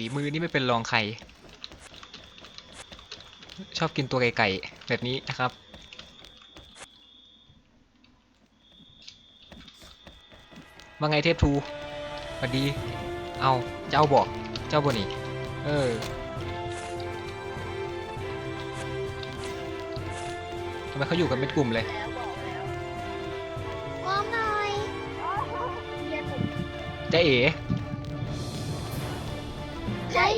ฝีมือนี่ไม่เป็นรองใคร ชอบกินตัวไก่ๆแบบนี้นะครับ ว่าไงเทพทูสวัสดี เอาเจ้าบอก เจ้าบ่นี่ เออทำไมเขาอยู่กันเป็นกลุ่มเลยแล้วบอกแล้วพร้อมหน่อยจ๊เอ๋ ใกล้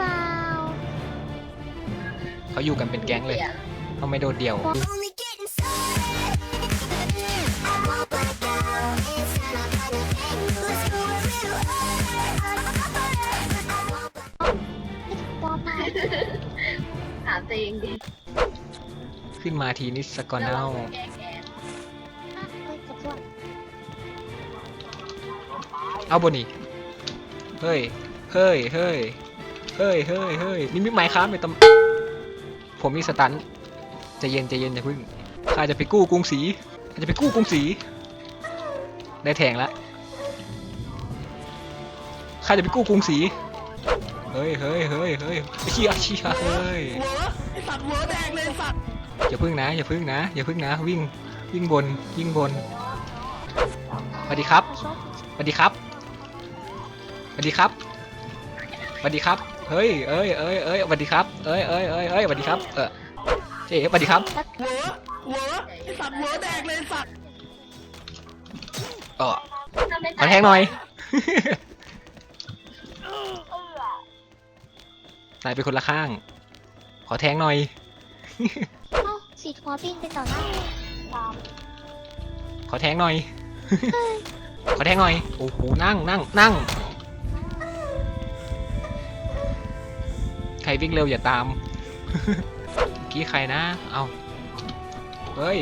บาเขาอยู่กันเป็นแก๊งเลยเขาไม่โดดเดี่ยว ถามตัวเองดีขึ้นมาทีนิสกอร์เน่าเอาบนนี่เฮ้ย เฮ้ยเฮ้ยเฮ้ยเฮ้ยเฮ้ยนี่มิกไมค์ครับในตำผมมีสตันใจะเย็นใจะเย็นอย่าพึ่งข้าจะไปกู้กรุงศรีข้าจะไปกู้กรุงศรีได้แทงแล้วข้าจะไปกู้กรุงศรีเฮ้ยเฮ้ยเฮ้ยเฮ้ยเชี่ยเชี่ยเฮ้ยหัวไอสัตว์หัวแดงเลยสัตว์อย่าพึ่งนะอย่าพึ่งนะอย่าพึ่งนะวิ่งวิ่งบนวิ่งบนสวัสดีครับขอโทษสวัสดีครับสวัสดีครับส วัสดีครับเฮ้ยเอ้ยเอ้ยเอ้ยสวัสดีครับเอ้ยเอ้ยเอ้ยเอ้ยสวัสดีครับเออเจ๊สวัสดีครับหัวหัวไอสัตว์หัวแดงเลยสัตว์เออทำเป็นขอแทงหน่อยตายไปคนละข้าง ขอแทงหน่อยเอ้าสีหัวบินเป็นต่อหน้าตามขอแทงหน่อย ขอแทงหน่อย โอ้โห นั่งนั่งนั่ง ใครวิ่งเร็วอย่าตามเมื่อกี้ใครนะ เอาเฮ้ย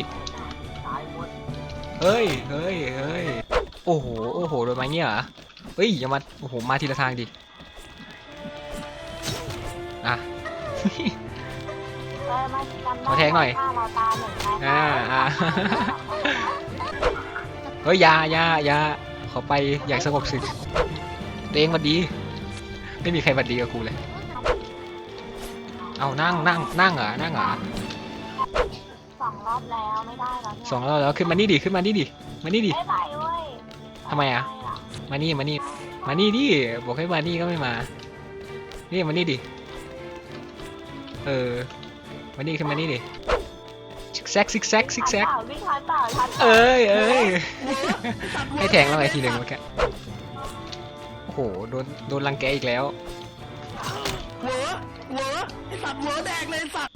เฮ้ย เฮ้ย เฮ้ย โอ้โห โอ้โห โดนไม้เงี้ยเหรอ เฮ้ย อย่ามา โอ้โห มาทีละทางดิ อะขอแทงหน่อย อ่าอ่าเฮ้ยอยาอยาอยาขอไปอย่างสงบสึกตัวเองหวัดดี ไม่มีใครหวัดดีกับกูเลย เอานั่งนั่งนั่งเหรอนั่งเหรอสองรอบแล้วไม่ได้แล้วเนี่ยสองรอบแล้วขึ้นมานี่ดิขึ้นมานี่ดิมานี่ดิ ไม่ไปเว้ยทำไมอะมานี่มานี่มานี่ดิบอกให้มานี่ก็ไม่มา นี่มานี่ดิเออมานี่ขึ้นมานี่ดิซิกแซกซิกแซกซิกแซกวิ่งทันเปล่าทันเอ้ยเอ้ยหัวไอสัตว์หัวให้แทงแล้วไงทีหนึ่งเมื่อกี้โอ้โหโดนโดนรังแกอีกแล้วหั วหัวไอสัตว์หัวแดงเลยสัตว์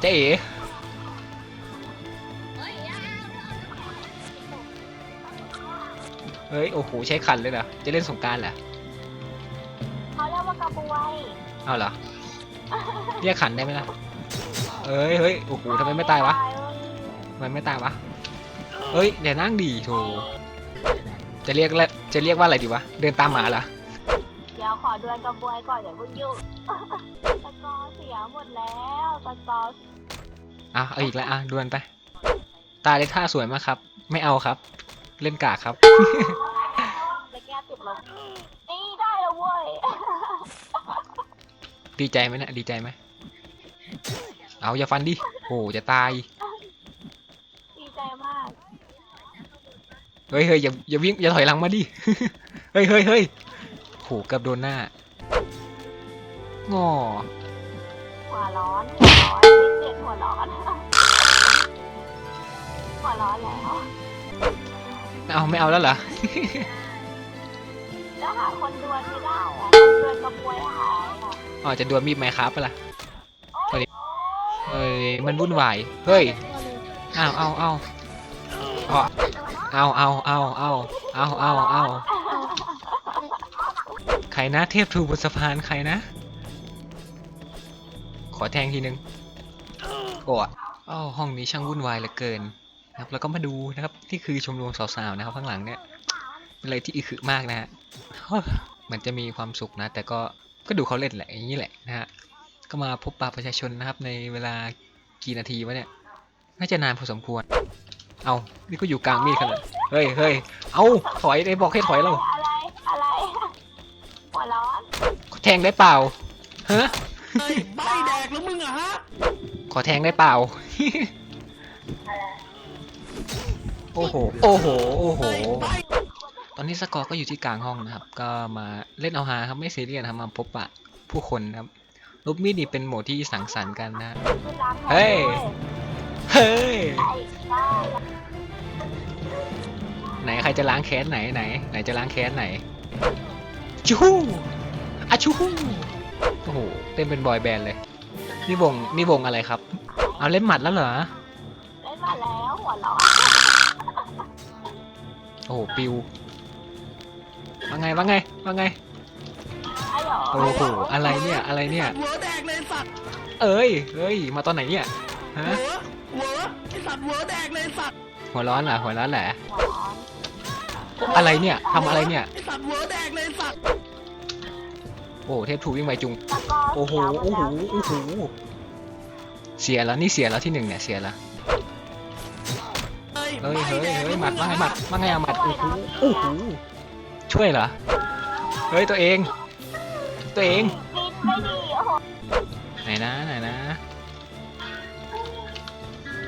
เจ๊เอ๋เฮ้ย โอ้โห ใช้ขันเลยเหรอจะเล่นสงกรารเหรอเขาเรียกว่ากระบวยเอาเหรอ เรียกขันได้ไหมล่ะเอ้ย เฮ้ย โอ้โหทำไมไม่ตายวะทำไมไม่ตายวะ เฮ้ย เดี๋ยวนั่งดีโถจะเรียกแล้วจะเรียกว่าอะไรดีวะ เดินตามหมาเหรอ เดี๋ยวขอดวลกระบวยก่อนเดี๋ยวเพิ่งยุ่ง ตะกอเสียหมดแล้วตะกออะเอาอีกแล้วอะดวลไป ตาเล็กท่าสวยมากครับ ไม่เอาครับ เล่นกากครับไปแก้ติดลบนี่ได้แล้วเว้ยดีใจไหมเนะดีใจไหมเอาอย่าฟันดิโอ้จะตาย ดีใจมาก เฮ้ยเฮ้ยอย่าอย่าวิ่งอย่าถอยหลังมาดิ เฮ้ยเฮ้ยเฮ้ยโหเกับโดนหน้า งอหัวร้อนหัวร้อนไม่เจ็บหัวร้อนหัวร้อนแล้วเอาไม่เอาแล้วเหรอแล้วหาคนดวลไม่ได้อะคนดวลกระบวยหายอะอ๋อจะดวลมีดไหมครับปะล่ะเอ้ยมันวุ่นวายเฮ้ยเอาเอาเอาเอาเอาเอาเอาเอาเอาเอาเอาใครนะเทพทูบนสะพานใครนะข อแทงทีนึงโอ้อ้าวห้องนี้ช่างวุ่นวายเหลือเกินนะครับแล้วก็มาดูนะครับที่คือชมรมสาวๆนะครับข้างหลังเนี่ยเป็นอะไรที่อึคือมากนะฮะเฮ้ยเหมือนจะมีความสุขนะ แต่ก็ก็ดูเขาเล่นแหละอย่างนี้แหละนะฮะก็มาพบปะประชาชนนะครับ ในเวลากี่นาทีวะเนี่ยน่าจะนานพอสมควร เอานี่ก็อยู่กลางมีดกันเลยเฮ้ยเฮ้ยเอาถอยเลยบอกให้ถอยเราอะไรอะไรหัวร้อนแทงได้เปล่าฮะ เฮ้ยใบแดกแล้วมึงอะฮะ ขอแทงได้เปล่าอะไรโอ้โห โอ้โห โอ้โหเฮ้ยใบตอนนี้สกอร์ก็อยู่ที่กลางห้องนะครับ ก็มาเล่นเอาฮาครับ ไม่ซีเรียสนะครับมาพบปะผู้คนนะครับลูกมีดนี่เป็นโหมดที่สังสรรค์กันนะ เฮ้ย เฮ้ย ไหนใครจะล้างแค้นไหนไหน ไหนจะล้างแค้นไหน จูฮูอะจูฮู โอ้โหเต้นเป็นบอยแบนด์เลย นี่วงนี่วงอะไรครับ เอาเล่นหมัดแล้วเหรอ เล่นมาแล้วหัวร้อนโอ้โหปิวว่าไงว่าไงว่าไง ไอ้หรอโอ้โหอะไรเนี่ยอะไรเนี่ย หัวแดกเลยสัตว์เอ้ยเอ้ย มาตอนไหนเนี่ยฮะหัวหัวไอสัตว์หัวแดกเลยสัตว์หัวร้อนเหรอหัวร้อนแหละ หัวร้อนอะไรเนี่ยทำอะไรเนี่ย ไอสัตว์หัวแดกเลยสัตว์ โอ้เทพถูวิ่งไวจุงแล้วก็โอ้โห โอ้โห โอ้โห เสียแล้วนี่เสียแล้วที่หนึ่งเนี่ยเสียแล้วเฮ้ยเฮ้ยเฮ้ยหมัดว่าไงหมัดว่าไงอะหมัด โอ้โห โอ้โห ช่วยเหรอ เฮ้ยตัวเอง ตัวเองกินไม่ดีโอ้โหไหนนะไหนนะ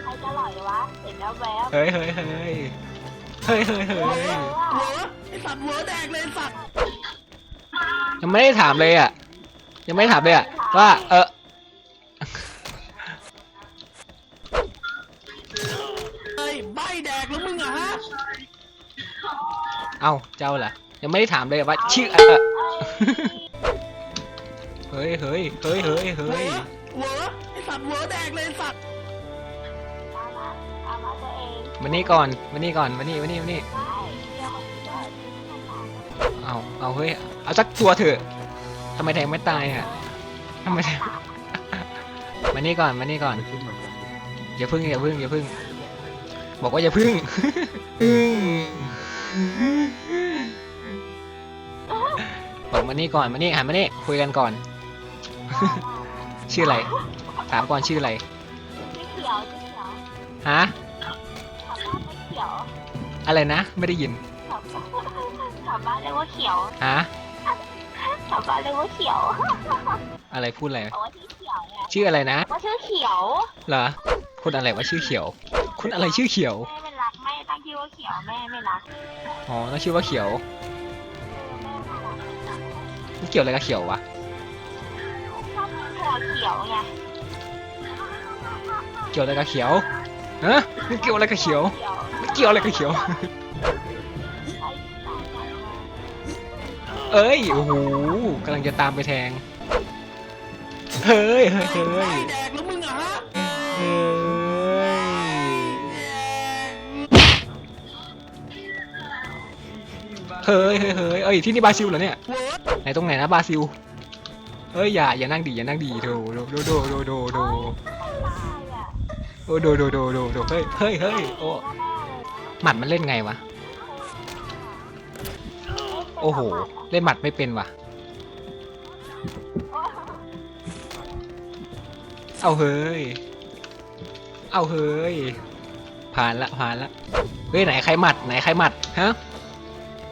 ใครจะหล่อยวะเห็นแล้วแวบเฮ้ยเฮ้ยเฮ้ยเฮ้ยเฮ้ยเฮ้ยหัวไอสัตว์หัวแดกเลยสัตว์ ยังไม่ได้ถามเลยอะ ยังไม่ได้ถามเลยอะ ว่า เออเฮ้ยใบแดกแล้วมึงอะฮะเอ้าเจ้าล่ะ ยังไม่ได้ถามเลยว่าชื่อเออเฮ้ยเฮ้ยเฮ้ยเฮ้ยเฮ้ยหัวไอสัตว์หัวแดกเลยสัตว์ตามมาตามมาตัวเองมานี่ก่อนมานี่ก่อนมานี่มานี่มานี่ เอาเอาเฮ้ยเอาสักตัวเถอะทำไมแทงไม่ตายอะทำไมแทง มานี่ก่อนมานี่ก่อนอย่าพึ่งอย่าพึ่งอย่าพึ่ง บอกว่าอย่าพึ่งอืมบอกมานี่ก่อนมานี่หันมานี่คุยกันก่อน ชื่ออะไร ถามก่อนชื่ออะไรชื่อเขียวชื่อเขียวฮะถามบ้านไม่เขียวอะไรนะ ไม่ได้ยินถามถามบ้านเรียกว่าเขียวฮะถามบ้านเรียกว่าเขียวอะไรพูดอะไรบอกว่าชื่อเขียวไงชื่ออะไรนะว่าชื่อเขียวเหรอคุณอะไรว่าชื่อเขียว คุณอะไรชื่อเขียว แม่ไม่รักแม่ตั้งชื่อว่าเขียวแม่ไม่รักอ๋อต้องชื่อว่าเขียวเออแม่ไม่รักมันเกี่ยวอะไรกับเขียววะชอบหัวเขียวไงเกี่ยวอะไรกับเขียวฮะมันเกี่ยวอะไรกับเขียวเขียวมันเกี่ยวอะไรกับเขียว เอ้ย โอ้โหกำลังจะตามไปแทง เฮ้ย เฮ้ย เฮ้ยแดกแล้วมึงอะฮะเฮ้ยเฮ้ยเฮ้ยเฮ้ยเอ้ยที่นี่บราซิลเหรอเนี่ย ไหนตรงไหนนะบราซิลเฮ้ยอย่าอย่านั่งดีอย่านั่งดีโดโดโดโดโดโดโดโดโดโดโดโดเฮ้ยเฮ้ยเฮ้ยโอ้หมัดมันเล่นไงวะ โอ้โห เล่นหมัดไม่เป็นว่ะ เอาเฮ้ย เอาเฮ้ย ผ่านละผ่านละ เฮ้ยไหนใครหมัดไหนใครหมัดฮะ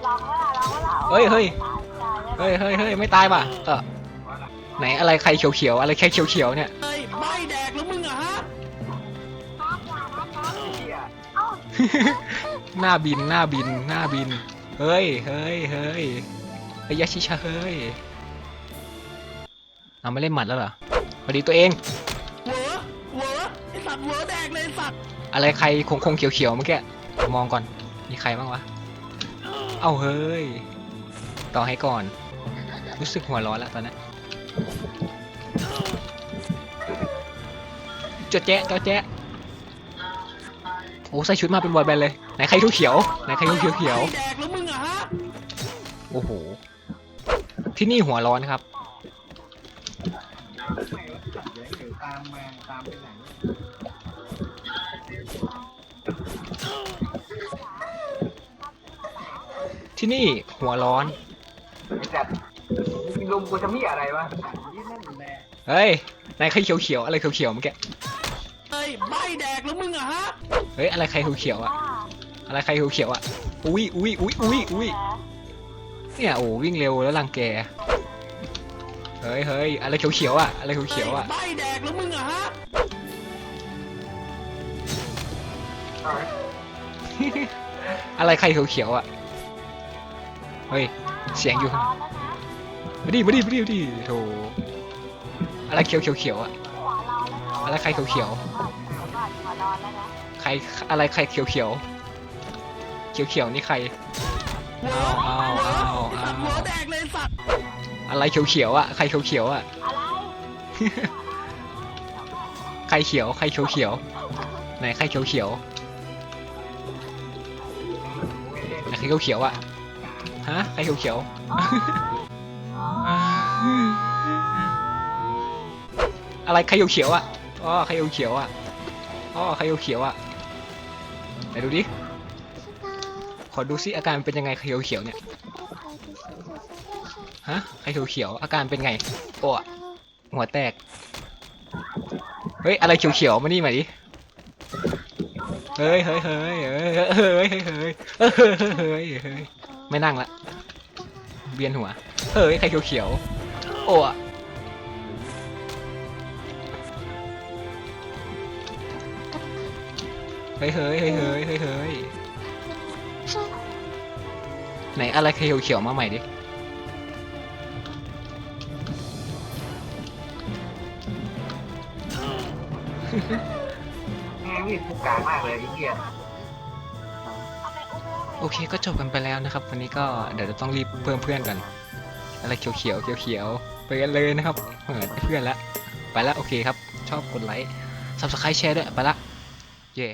ลองว่าลองว่าเฮ้ยเฮ้ยตายตายเฮ้ยเฮ้ยเฮ้ยไม่ตายป่ะเออไหนอะไรใครเขียวเขียวๆอะไรใครเขียวเขียวๆเนี่ยเฮ้ยใบแดกแล้วมึงอะฮะหน้าบินหน้าบินหน้าบิน เฮ้ย เฮ้ย เฮ้ยเฮ้ยยาชิชาเฮ้ย เอาไม่เล่นหมัดแล้วเหรอ พอดีตัวเองหัวหัวไอสัตว์หัวแดกเลยสัตว์อะไรใครคงคงเขียวเขียวๆเมื่อกี้ มองก่อน มีใครบ้างวะ เอาเฮ้ย ต่อให้ก่อน รู้สึกหัวร้อนแล้วตอนนี้จดแจ๊ะจดแจ๊ะโอ้ใส่ชุดมาเป็นบอยแบนด์เลย ไหนใครเขียวๆไหนใครเขียวเขียวใบแดก โอ้โห ที่นี่หัวร้อนครับที่นี่หัวร้อนลุงกูจะมีอะไรวะเฮ้ยไหนใครเขียวๆอะไรเขียวๆเมื่อกี้ เฮ้ยใบแดกแล้วมึงอะฮะ เฮ้ยอะไรใครเขียวๆอะอะไรใครเขียวๆอะอุ้ยอุ้ยอุ้ยอุ้ยอุ้ย เนี่ยโอ้วิ่งเร็วแล้วรังแก เฮ้ยเฮ้ยอะไรเขียวๆอะอะไรเขียวๆอะใบแดกแล้วมึงอะฮะอะไรใครเขียวๆอะ เฮ้ย เสียงอยู่ร้อนแล้วนะมาดิมาดิมาดิมาดิโถอะไรเขียวเขียวเขียวๆอะหัวร้อนแล้วนะอะไรใครเขียวก่อนก่อนหัวร้อนแล้วนะใครอะไรใครเขียวเขียวเขียวเขียวๆนี่ใครหัวอ้าวอ้า แดกเลยสัตว์อะไรเขียวเขียวๆอะ ใครเขียวเขียวๆอะอะไรใครเขียวใครเขียวเขียวๆไหนใครเขียวเขียวไหนใครเขียวเขียวๆอะฮะใครเขียวเขียวๆอะไรใครเขียวเขียวๆอะอ๋อใครเขียวเขียวๆอะอ๋อใครเขียวเขียวๆอะไหนดูดิขอดูซิอาการเป็นยังไงใครเขียวเขียวๆเนี่ย ฮะใครเขียวเขียวๆอาการเป็นไงโอ้หัวแตก เฮ้ย อะไรเขียวๆมานี่มาดิเฮ้ยเฮ้ยเฮ้ยเฮ้ยเฮ้ยเฮ้ยเฮ้ยเฮ้ยเฮ้ยไม่นั่งละเบียนหัวเฮ้ยใครเขียวๆโอ้เฮ้ยเฮ้ยเฮ้ยเฮ้ยเฮ้ยเฮ้ยไหนอะไรใครเขียวๆมาใหม่ดิ แม่งมีดทุกกลางมากเลยไอ้เหี้ยโอเคก็จบกันไปแล้วนะครับ วันนี้ก็เดี๋ยวจะต้องรีบเพิ่มเพื่อนกันอะไรเขียวเขียวเขียวเขียวไปกันเลยนะครับเปิดเพื่อนละไปละโอเคครับ ชอบกดไลค์ subscribe แชร์ด้วยไปละเย่